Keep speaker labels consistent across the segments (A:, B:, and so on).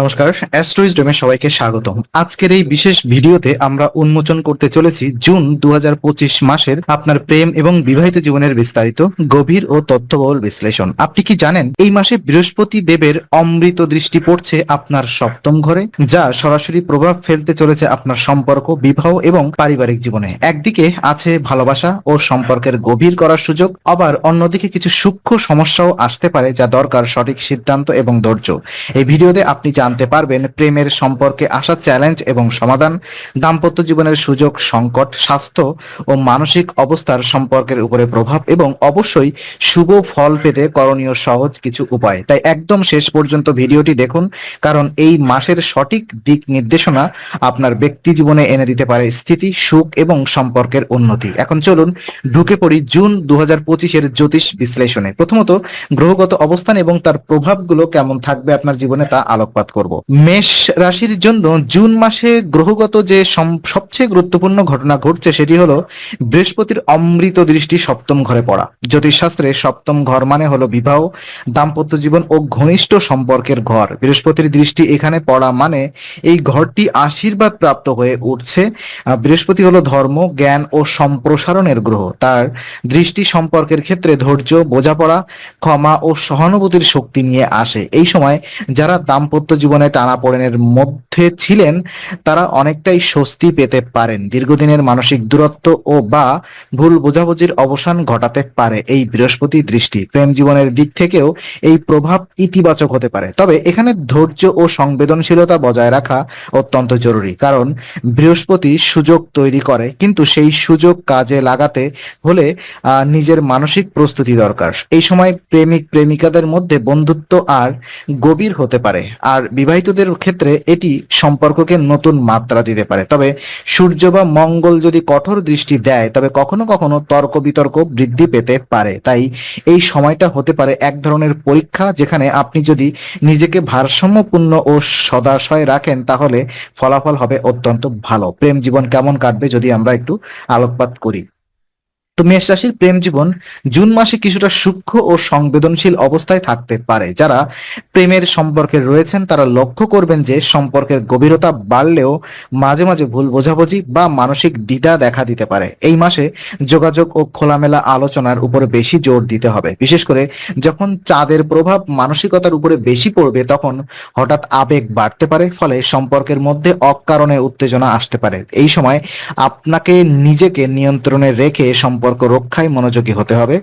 A: নমস্কার অ্যাস্ট্রোইজডমে সবাইকে স্বাগত আজকের এই বিশেষ ভিডিওতে আমরা উন্মোচন করতে চলেছি জুন দু মাসের আপনার প্রেম এবং বিবাহিত জীবনের বিস্তারিত গভীর ও তথ্যবহুল বিশ্লেষণ। আপনি কি জানেন, এই মাসে বৃহস্পতি দেবের অমৃত দৃষ্টি পড়ছে আপনার সপ্তম ঘরে, যা সরাসরি প্রভাব ফেলতে চলেছে আপনার সম্পর্ক, বিবাহ এবং পারিবারিক জীবনে। একদিকে আছে ভালোবাসা ও সম্পর্কের গভীর করার সুযোগ, আবার অন্যদিকে কিছু সূক্ষ্ম সমস্যাও আসতে পারে যা দরকার সঠিক সিদ্ধান্ত এবং ধৈর্য। এই ভিডিওতে আপনি জানতে পারবেন প্রেমের সম্পর্কে আসা চ্যালেঞ্জ এবং সমাধান, দাম্পত্য জীবনের সুযোগ, সংকট, স্বাস্থ্য ও মানসিক অবস্থার সম্পর্কের উপরে প্রভাব এবং অবশ্যই শুভ ফল পেতে করণীয় সহজ কিছু উপায়। তাই একদম শেষ পর্যন্ত ভিডিওটি দেখুন, কারণ এই মাসের সঠিক দিক নির্দেশনা আপনার ব্যক্তি জীবনে এনে দিতে পারে স্থিতি, সুখ এবং সম্পর্কের উন্নতি। এখন চলুন ঢুকে পড়ি জুন দু হাজার জ্যোতিষ বিশ্লেষণে। প্রথমত গ্রহগত অবস্থান এবং তার প্রভাবগুলো কেমন থাকবে আপনার জীবনে তা আলোকপাত করব। মেষ রাশির জন্য জুন মাসে গ্রহগত যে সবচেয়ে গুরুত্বপূর্ণ ঘটনা ঘটছে সেটি হলো বৃহস্পতির অমৃত দৃষ্টি সপ্তম ঘরে পড়া। জ্যোতিষশাস্ত্রে সপ্তম ঘর মানে হলো বিবাহ, দাম্পত্য জীবন ও ঘনিষ্ঠ সম্পর্কের ঘর। বৃহস্পতির দৃষ্টি এখানে পড়া মানে এই ঘরটি আশীর্বাদ প্রাপ্ত হয়ে উঠছে। বৃহস্পতি হলো ধর্ম, জ্ঞান ও সম্প্রসারণের গ্রহ। তার দৃষ্টি সম্পর্কের ক্ষেত্রে ধৈর্য, বোঝাপড়া, ক্ষমা ও সহানুভূতির শক্তি নিয়ে আসে। এই সময় যারা দাম্পত্য জীবনে টানাপোড়েনের মধ্যে ছিলেন, তারা অনেকটাই স্বস্তি পেতে পারেন। দীর্ঘদিনের মানসিক দূরত্ব ও বা ভুল বোঝাবুঝির অবসান ঘটাতে পারে এই বৃহস্পতি দৃষ্টি। প্রেম জীবনের দিক থেকেও এই প্রভাব ইতিবাচক হতে পারে। তবে এখানে ধৈর্য ও সংবেদনশীলতা বজায় রাখা অত্যন্ত জরুরি, কারণ বৃহস্পতি সুযোগ তৈরি করে, কিন্তু সেই সুযোগ কাজে লাগাতে হলে নিজের মানসিক প্রস্তুতি দরকার। এই সময় প্রেমিক প্রেমিকাদের মধ্যে বন্ধুত্ব আর গভীর হতে পারে। আর বিবাহিতদের ক্ষেত্রে এটি সম্পর্ককে নতুন মাত্রা দিতে পারে। তবে সূর্য বা মঙ্গল যদি কঠোর দৃষ্টি দেয়, তবে কখনো কখনো তর্ক বিতর্ক বৃদ্ধি পেতে পারে। তাই এই সময়টা হতে পারে এক ধরনের পরীক্ষা, যেখানে আপনি যদি নিজেকে ভারসাম্যপূর্ণ ও সদাশয় রাখেন, তাহলে ফলাফল হবে অত্যন্ত ভালো। প্রেম জীবন কেমন কাটবে যদি আমরা একটু আলোকপাত করি। তো মেষ রাশির প্রেম জীবন জুন মাসে কিছুটা সূক্ষ্ম ও সংবেদনশীল অবস্থায় থাকতে পারে। যারা প্রেমের সম্পর্কে রয়েছেন, তারা লক্ষ্য করবেন যে সম্পর্কের গভীরতা বাড়লেও মাঝে মাঝে ভুল বোঝাবুঝি বা মানসিক দ্বিধা দেখা দিতে পারে। এই মাসে যোগাযোগ ও খোলামেলা আলোচনার উপরে বেশি জোর দিতে হবে। বিশেষ করে যখন চাঁদের প্রভাব মানসিকতার উপরে বেশি পড়বে, তখন হঠাৎ আবেগ বাড়তে পারে, ফলে সম্পর্কের মধ্যে অকারণে উত্তেজনা আসতে পারে। এই সময় আপনাকে নিজেকে নিয়ন্ত্রণে রেখে সম্পর্ক রক্ষায় মনোযোগী হতে হবে।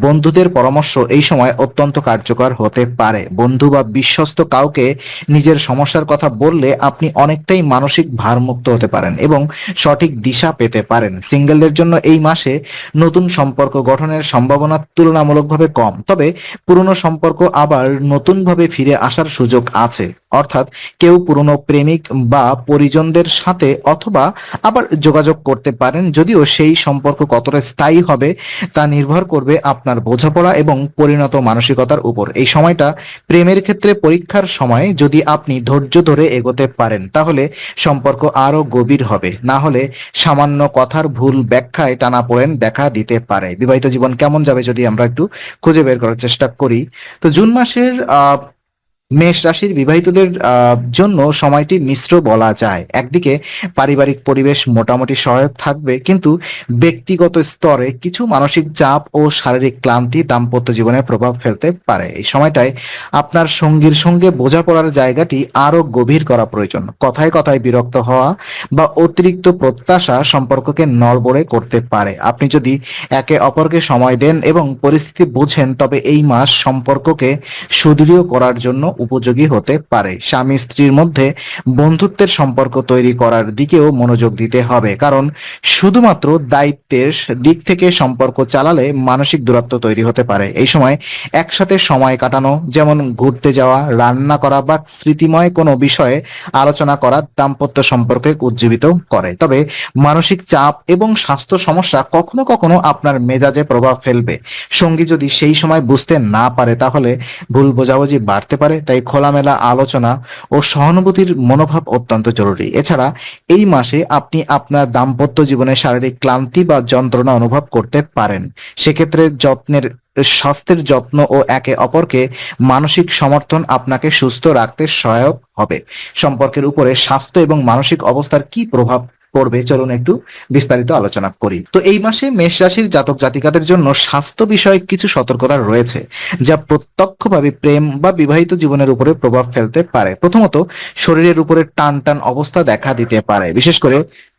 A: বন্ধুদের পরামর্শ এই সময় অত্যন্ত কার্যকর হতে পারে। বন্ধু বা বিশ্বস্ত কাউকে নিজের সমস্যার কথা বললে আপনি অনেকটাই মানসিক ভারমুক্ত হতে পারেন এবং সঠিক দিশা পেতে পারেন। সিঙ্গেলদের জন্য এই মাসে নতুন সম্পর্ক গঠনের সম্ভাবনা তুলনামূলকভাবে কম। তবে পুরনো সম্পর্ক আবার নতুনভাবে ফিরে আসার সুযোগ আছে। অর্থাৎ কেউ পুরনো প্রেমিক বা পরিজনদের সাথে অথবা আবার যোগাযোগ করতে পারেন, যদিও সেই সম্পর্ক কতটা স্থায়ী হবে তা নির্ভর করবে আপনার বোঝাপড়া এবং পরিণত মানসিকতার উপর। এই সময়টা প্রেমের ক্ষেত্রে পরীক্ষার সময় যদি আপনি ধৈর্য ধরে এগোতে পারেন, তাহলে সম্পর্ক আরও গভীর হবে। না হলে সামান্য কথার ভুল ব্যাখ্যায় টানাপোড়েন দেখা দিতে পারে। বিবাহিত জীবন কেমন যাবে যদি আমরা একটু খুঁজে বের করার চেষ্টা করি? তো জুন মাসের মেষ রাশির বিবাহিতদের জন্য সময়টি মিশ্র বলা যায়। একদিকে পারিবারিক পরিবেশ মোটামুটি সহায়ক থাকবে, কিন্তু ব্যক্তিগত স্তরে কিছু মানসিক চাপ ও শারীরিক ক্লান্তি দাম্পত্য জীবনে প্রভাব ফেলতে পারে। এই সময়টায় আপনার সঙ্গীর সঙ্গে বোঝাপড়ার জায়গাটি আরও গভীর করা প্রয়োজন। কথায় কথায় বিরক্ত হওয়া বা অতিরিক্ত প্রত্যাশা সম্পর্ককে নড়বড়ে করতে পারে। আপনি যদি একে অপরকে সময় দেন এবং পরিস্থিতি বুঝেন, তবে এই মাস সম্পর্ককে সুদৃঢ় করার জন্য উপযোগী হতে পারে। স্বামী স্ত্রীর মধ্যে বন্ধুত্বের সম্পর্ক তৈরি করার দিকেও মনোযোগ দিতে হবে। কারণ শুধুমাত্র দায়িত্বের দিক থেকে সম্পর্ক চালালে মানসিক দূরত্ব তৈরি হতে পারে। এই সময় একসাথে সময় কাটানো, যেমন ঘুরতে যাওয়া, রান্না করা বা স্মৃতিময় কোনো বিষয়ে আলোচনা করা দাম্পত্য সম্পর্কে উজ্জীবিত করে। তবে মানসিক চাপ এবং স্বাস্থ্য সমস্যা কখনো কখনো আপনার মেজাজে প্রভাব ফেলবে। সঙ্গী যদি সেই সময় বুঝতে না পারে, তাহলে ভুল বোঝাবুঝি বাড়তে পারে। তাই খোলামেলা আলোচনা ও সহানুভূতির মনোভাব অত্যন্ত জরুরি। এছাড়া এই মাসে আপনি আপনার দাম্পত্য জীবনে শারীরিক ক্লান্তি বা যন্ত্রণা অনুভব করতে পারেন। সেক্ষেত্রে যত্নের, স্বাস্থ্যের যত্ন ও একে অপরকে মানসিক সমর্থন আপনাকে সুস্থ রাখতে সহায়ক হবে। সম্পর্কের উপরে স্বাস্থ্য এবং মানসিক অবস্থার কি প্রভাব পড়বে চলুন একটু বিস্তারিত আলোচনা করি। তো এই মাসে মেষ রাশির জাতক জাতিকাদের জন্য স্বাস্থ্য বিষয়ক কিছু সতর্কতা রয়েছে, যা প্রত্যক্ষভাবে প্রেম বা বিবাহিত জীবনের উপরে প্রভাব ফেলতে পারে। প্রথমত, শরীরের উপরে টান টান অবস্থা দেখা দিতে পারে, বিশেষ করে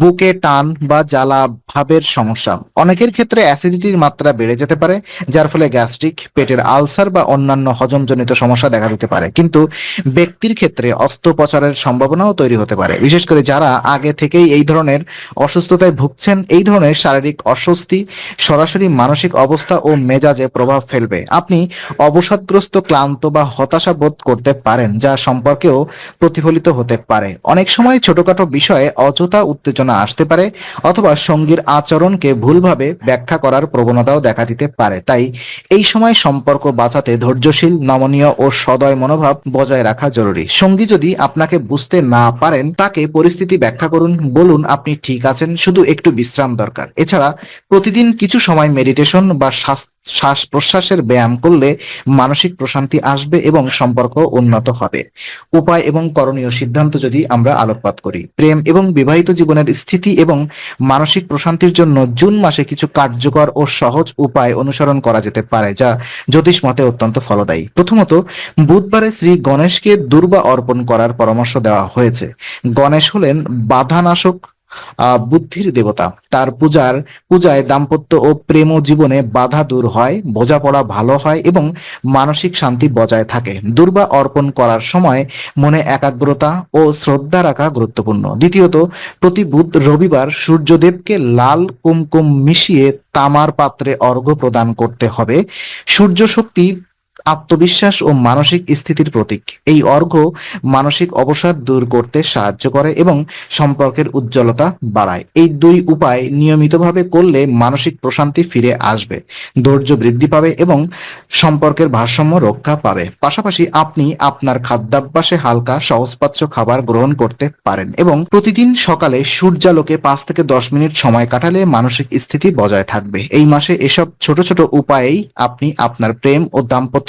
A: বুকে টান বা জ্বালা ভাবের সমস্যা। অনেকের ক্ষেত্রে অ্যাসিডিটির মাত্রা বেড়ে যেতে পারে, যার ফলে গ্যাস্ট্রিক, পেটের আলসার বা অন্যান্য হজমজনিত সমস্যা দেখা দিতে পারে। কিন্তু ব্যক্তির ক্ষেত্রে অস্ত্রোপচারের সম্ভাবনাও তৈরি হতে পারে, বিশেষ করে যারা আগে থেকেই এই ধরনের অসুস্থতায় ভুগছেন, এই ধরনের শারীরিক অস্বস্তি, সরাসরি মানসিক অবস্থা ও মেজাজে প্রভাব ফেলবে। আপনি অবসাদগ্রস্ত, ক্লান্ত বা হতাশা বোধ করতে পারেন, যা সম্পর্কেও প্রতিফলিত হতে পারে। অনেক সময় ছোটখাটো বিষয়ে অযথা উত্তেজনা আসতে পারে, অথবা সঙ্গীর আচরণকে ভুলভাবে ব্যাখ্যা করার প্রবণতাও দেখা দিতে পারে। তাই এই সময় সম্পর্ক বাঁচাতে ধৈর্যশীল, নমনীয় ও সদয় মনোভাব বজায় রাখা জরুরি। সঙ্গী যদি আপনাকে বুঝতে না পারেন, তাকে পরিস্থিতি ব্যাখ্যা করুন, বলুন আপনি ঠিক আছেন? শুধু একটু বিশ্রাম দরকার। এছাড়া প্রতিদিন কিছু সময় মেডিটেশন বা শ্বাস শ্বাস প্রশ্বাসের ব্যায়াম করলে মানসিক প্রশান্তি আসবে এবং সম্পর্ক উন্নত হবে। উপায় এবং করণীয় সিদ্ধান্ত যদি আমরা আলোকপাত করি, প্রেম এবং বিবাহিত জীবনের স্থিতি এবং মানসিক প্রশান্তির জন্য জুন মাসে কিছু কার্যকর ও সহজ উপায় অনুসরণ করা যেতে পারে, যা জ্যোতিষ মতে অত্যন্ত ফলদায়ী। প্রথমত, বুধবারে শ্রী গণেশকে দুর্বা অর্পণ করার পরামর্শ দেওয়া হয়েছে। গণেশ হলেন বাধানাশক বুদ্ধির দেবতা। তার পূজার, পূজায় দাম্পত্য ও প্রেম জীবনে বাধা দূর হয়, বোঝাপড়া ভালো হয় এবং মানসিক শান্তি বজায় থাকে। দুর্বা অর্পণ করার সময় মনে একাগ্রতা ও শ্রদ্ধা রাখা গুরুত্বপূর্ণ। দ্বিতীয়ত প্রতি বুধ রবিবার সূর্যদেবকে লাল কুমকুম মিশিয়ে তামার পাত্রে অর্ঘ্য প্রদান করতে হবে। সূর্য শক্তি আত্মবিশ্বাস ও মানসিক স্থিতির প্রতীক। এই অর্ঘ্য মানসিক অবসাদ দূর করতে সাহায্য করে এবং সম্পর্কের উজ্জ্বলতা বাড়ায়। এই দুই উপায় নিয়মিতভাবে করলে মানসিক প্রশান্তি ফিরে আসবে, ধৈর্য বৃদ্ধি পাবে এবং সম্পর্কের ভারসাম্য রক্ষা পাবে। পাশাপাশি আপনি আপনার খাদ্যাভ্যাসে হালকা, সহজপাচ্য খাবার গ্রহণ করতে পারেন এবং প্রতিদিন সকালে সূর্যালোকে পাঁচ থেকে দশ মিনিট সময় কাটালে মানসিক স্থিতি বজায় থাকবে। এই মাসে এসব ছোট ছোট উপায়েই আপনি আপনার প্রেম ও দাম্পত্য